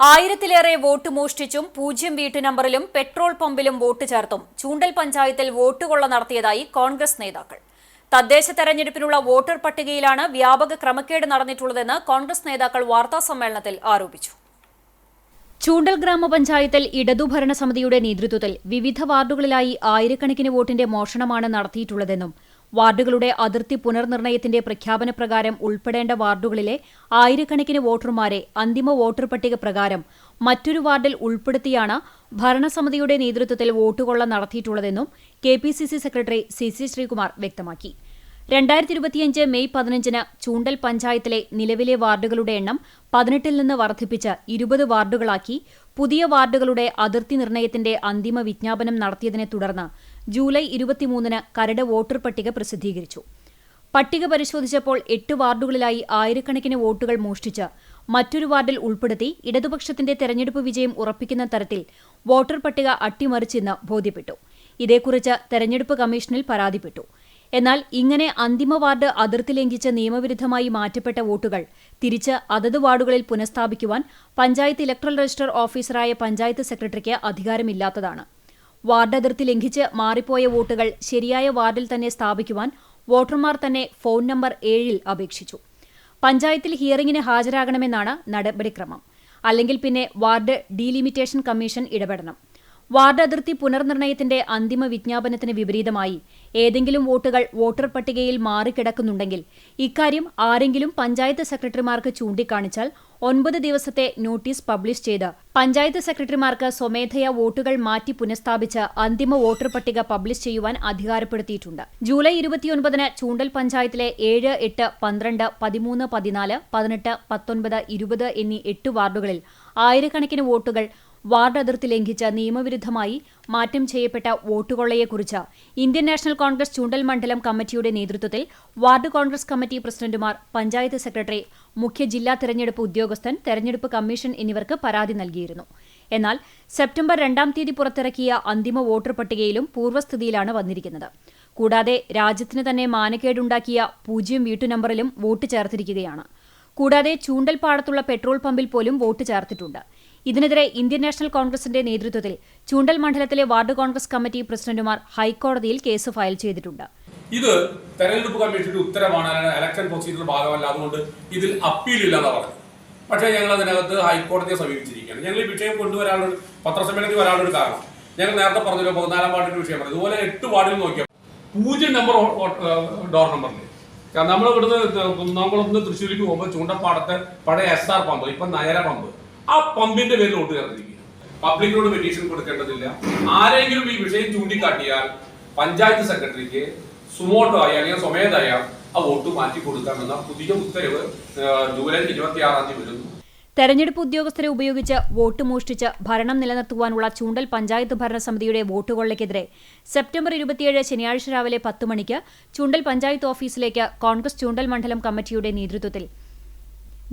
ആയിരത്തിലേറെ വോട്ട് മോഷ്ടിച്ചും പൂജ്യം വീട്ടു നമ്പറിലും പെട്രോൾ പമ്പിലും വോട്ട് ചേർത്തും ചൂണ്ടൽ പഞ്ചായത്തിൽ വോട്ടുകൊള്ള നടത്തിയതായി കോൺഗ്രസ് നേതാക്കൾ. തദ്ദേശ തെരഞ്ഞെടുപ്പിനുള്ള വോട്ടർ പട്ടികയിലാണ് വ്യാപക ക്രമക്കേട് നടന്നിട്ടുള്ളതെന്ന് കോൺഗ്രസ് നേതാക്കൾ വാർത്താസമ്മേളനത്തിൽ ആരോപിച്ചു. ചൂണ്ടൽ ഗ്രാമപഞ്ചായത്തിൽ ഇടതുഭരണ സമിതിയുടെ നേതൃത്വത്തിൽ വിവിധ വാർഡുകളിലായി ആയിരക്കണക്കിന് വോട്ടിന്റെ മോഷണമാണ് നടത്തിയിട്ടുള്ളതെന്നും വാർഡുകളുടെ അതിർത്തി പുനർനിർണയത്തിന്റെ പ്രഖ്യാപന പ്രകാരം ഉൾപ്പെടേണ്ട വാർഡുകളിലെ ആയിരക്കണക്കിന് വോട്ടർമാരെ അന്തിമ വോട്ടർ പട്ടിക പ്രകാരം മറ്റൊരു വാർഡിൽ ഉൾപ്പെടുത്തിയാണ് ഭരണസമിതിയുടെ നേതൃത്വത്തിൽ വോട്ടുകൊള്ള നടത്തിയിട്ടുള്ളതെന്നും K P C C secretary C C Sreekumar വ്യക്തമാക്കി. രണ്ടായിരത്തി ഇരുപത്തിയഞ്ച് മെയ് പതിനഞ്ചിന് ചൂണ്ടൽ പഞ്ചായത്തിലെ നിലവിലെ വാർഡുകളുടെ എണ്ണം പതിനെട്ടിൽ നിന്ന് വർദ്ധിപ്പിച്ച് ഇരുപത് വാർഡുകളാക്കി പുതിയ വാർഡുകളുടെ അതിർത്തി നിർണയത്തിന്റെ അന്തിമ വിജ്ഞാപനം നടത്തിയതിനെ തുടർന്ന് ജൂലൈ ഇരുപത്തിമൂന്നിന് കരട് വോട്ടർ പട്ടിക പ്രസിദ്ധീകരിച്ചു. പട്ടിക പരിശോധിച്ചപ്പോൾ എട്ട് വാർഡുകളിലായി ആയിരക്കണക്കിന് വോട്ടുകൾ മോഷ്ടിച്ച് മറ്റൊരു വാർഡിൽ ഉൾപ്പെടുത്തി ഇടതുപക്ഷത്തിന്റെ തെരഞ്ഞെടുപ്പ് വിജയം ഉറപ്പിക്കുന്ന തരത്തിൽ വോട്ടർ പട്ടിക അട്ടിമറിച്ചെന്ന് ബോധ്യപ്പെട്ടു. ഇതേക്കുറിച്ച് തെരഞ്ഞെടുപ്പ് കമ്മീഷനിൽ പരാതിപ്പെട്ടു. എന്നാൽ ഇങ്ങനെ അന്തിമ വാർഡ് അതിർത്തി ലംഘിച്ച് നിയമവിരുദ്ധമായി മാറ്റപ്പെട്ട വോട്ടുകൾ തിരിച്ച് അതത് വാർഡുകളിൽ പുനഃസ്ഥാപിക്കുവാൻ പഞ്ചായത്ത് ഇലക്ട്രൽ രജിസ്റ്റർ ഓഫീസറായ പഞ്ചായത്ത് സെക്രട്ടറിക്ക് അധികാരമില്ലാത്തതാണ്. വാർഡ് അതിർത്തി ലംഘിച്ച് മാറിപ്പോയ വോട്ടുകൾ ശരിയായ വാർഡിൽ തന്നെ സ്ഥാപിക്കുവാൻ വോട്ടർമാർ തന്നെ ഫോൺ നമ്പർ ഏഴിൽ അപേക്ഷിച്ചു. പഞ്ചായത്തിൽ ഹിയറിംഗിന് ഹാജരാകണമെന്നാണ് നടപടിക്രമം. അല്ലെങ്കിൽ പിന്നെ വാർഡ് ഡീലിമിറ്റേഷൻ കമ്മീഷൻ ഇടപെടണം. വാർഡ് അതിർത്തി പുനർനിർണയത്തിന്റെ അന്തിമ വിജ്ഞാപനത്തിന് വിപരീതമായി ഏതെങ്കിലും വോട്ടുകൾ വോട്ടർ പട്ടികയിൽ മാറിക്കിടക്കുന്നുണ്ടെങ്കിൽ ഇക്കാര്യം ആരെങ്കിലും പഞ്ചായത്ത് സെക്രട്ടറിമാർക്ക് ചൂണ്ടിക്കാണിച്ചാൽ ഒൻപത് ദിവസത്തെ നോട്ടീസ് പബ്ലിഷ് ചെയ്ത് പഞ്ചായത്ത് സെക്രട്ടറിമാർക്ക് സ്വമേധയാ വോട്ടുകൾ മാറ്റി പുനഃസ്ഥാപിച്ച് അന്തിമ വോട്ടർ പട്ടിക പബ്ലിഷ് ചെയ്യുവാൻ അധികാരപ്പെടുത്തിയിട്ടുണ്ട്. ജൂലൈ ഇരുപത്തിയൊൻപതിന് ചൂണ്ടൽ പഞ്ചായത്തിലെ ഏഴ് എട്ട് പന്ത്രണ്ട് പതിമൂന്ന് പതിനാല് പതിനെട്ട് പത്തൊൻപത് ഇരുപത് എന്നീ എട്ട് വാർഡുകളിൽ ആയിരക്കണക്കിന് വോട്ടുകൾ വാർഡ് അതിർത്തി ലംഘിച്ച് നിയമവിരുദ്ധമായി മാറ്റം ചെയ്യപ്പെട്ട വോട്ടുകൊള്ളയെക്കുറിച്ച് ഇന്ത്യൻ നാഷണൽ കോൺഗ്രസ് ചൂണ്ടൽ മണ്ഡലം കമ്മിറ്റിയുടെ നേതൃത്വത്തിൽ വാർഡ് കോൺഗ്രസ് കമ്മിറ്റി പ്രസിഡന്റുമാർ പഞ്ചായത്ത് സെക്രട്ടറി മുഖ്യ ജില്ലാ തെരഞ്ഞെടുപ്പ് ഉദ്യോഗസ്ഥൻ തെരഞ്ഞെടുപ്പ് കമ്മീഷൻ എന്നിവർക്ക് പരാതി നൽകിയിരുന്നു. എന്നാൽ സെപ്റ്റംബർ രണ്ടാം തീയതി പുറത്തിറക്കിയ അന്തിമ വോട്ടർ പട്ടികയിലും പൂർവസ്ഥിതിയിലാണ് വന്നിരിക്കുന്നത്. കൂടാതെ രാജ്യത്തിന് തന്നെ മാനക്കേടുണ്ടാക്കിയ പൂജ്യം വീട്ടു നമ്പറിലും വോട്ട് ചേർത്തിരിക്കുകയാണ്. കൂടാതെ ചൂണ്ടൽ പാടത്തുള്ള പെട്രോൾ പമ്പിൽ പോലും വോട്ട് ചേർത്തിട്ടുണ്ട്. ഇതിനെതിരെ ഇന്ത്യൻ നാഷണൽ കോൺഗ്രസിന്റെ നേതൃത്വത്തിൽ ചൂണ്ടൽ മണ്ഡലത്തിലെ വാർഡ് കോൺഗ്രസ് കമ്മിറ്റി പ്രസിഡന്റുമാർ ഹൈക്കോടതിയിൽ കേസ് ഫയൽ ചെയ്തിട്ടുണ്ട്. ഇത് തെരഞ്ഞെടുപ്പ് കമ്മീഷന്റെ ഉത്തരവാണ്. ഇലക്ഷൻ പ്രൊസീജിയർ ഭാഗമല്ല. അതുകൊണ്ട് ഇതിൽ അപ്പീൽ ഇല്ലെന്ന് പറഞ്ഞു പക്ഷേ ഞങ്ങൾ അതിനകത്ത് ഹൈക്കോടതിയെ സമീപിച്ചിരിക്കുകയാണ്. ഞങ്ങൾ ഈ വിഷയം കൊണ്ടുവരാനുള്ള പത്രസമ്മേളനത്തിൽ വരാനുള്ള കാരണം. ഞങ്ങൾ നേരത്തെ പറഞ്ഞല്ലോ പതിനാലാം വാർഡിന്റെ വിഷയം പറഞ്ഞു അതുപോലെ എട്ട് വാർഡിൽ നോക്കിയാൽ പൂജ്യം നമ്പർ ഡോർ നമ്പറിൽ നമ്മൾ ഇവിടുന്ന് കുന്നാംകുളത്ത് തൃശ്ശൂരിലേക്ക് പോകുമ്പോൾ ചൂണ്ടപ്പാടത്തെ പഴയ എസ് ആർ പമ്പ് ഇപ്പം നയര പമ്പ് ആ പമ്പിന്റെ പേരിൽ വോട്ട് ചേർന്നിരിക്കുക പബ്ലിക്കിനോട് പെറ്റീഷൻ കൊടുക്കേണ്ടതില്ല. ആരെങ്കിലും ഈ വിഷയം ചൂണ്ടിക്കാട്ടിയാൽ പഞ്ചായത്ത് സെക്രട്ടറിക്ക് സുമോട്ടോ ആയി അല്ലെങ്കിൽ സ്വമേധയ ആ വോട്ട് മാറ്റി കൊടുക്കാമെന്ന പുതിയ ഉത്തരവ് ജൂലൈ ഇരുപത്തി ആറാം തീയതി വരുന്നു. തെരഞ്ഞെടുപ്പ് ഉദ്യോഗസ്ഥരെ ഉപയോഗിച്ച് വോട്ട് മോഷ്ടിച്ച് ഭരണം നിലനിർത്തുവാനുള്ള ചൂണ്ടൽ പഞ്ചായത്ത് ഭരണസമിതിയുടെ വോട്ടുകൊള്ളയ്ക്കെതിരെ സെപ്റ്റംബർ ഇരുപത്തിയേഴ് ശനിയാഴ്ച രാവിലെ പത്ത് മണിക്ക് ചൂണ്ടൽ പഞ്ചായത്ത് ഓഫീസിലേക്ക് കോൺഗ്രസ് ചൂണ്ടൽ മണ്ഡലം കമ്മിറ്റിയുടെ നേതൃത്വത്തിൽ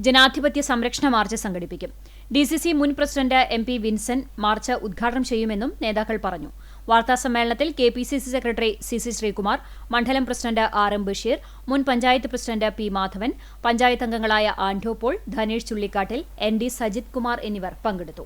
ജനാധിപത്യ സംരക്ഷണ മാർച്ച് സംഘടിപ്പിക്കും. ഡി സി സി മുൻ president M P Vincent march ഉദ്ഘാടനം ചെയ്യുമെന്നും നേതാക്കൾ പറഞ്ഞു. വാർത്താസമ്മേളനത്തിൽ K P C C secretary C C Sreekumar മണ്ഡലം പ്രസിഡന്റ് ആർ എം ബഷീർ മുൻ പഞ്ചായത്ത് പ്രസിഡന്റ് പി മാധവൻ പഞ്ചായത്ത് അംഗങ്ങളായ Ando Paul Dhanesh Chullikkattil N D Sajith Kumar എന്നിവർ പങ്കെടുത്തു.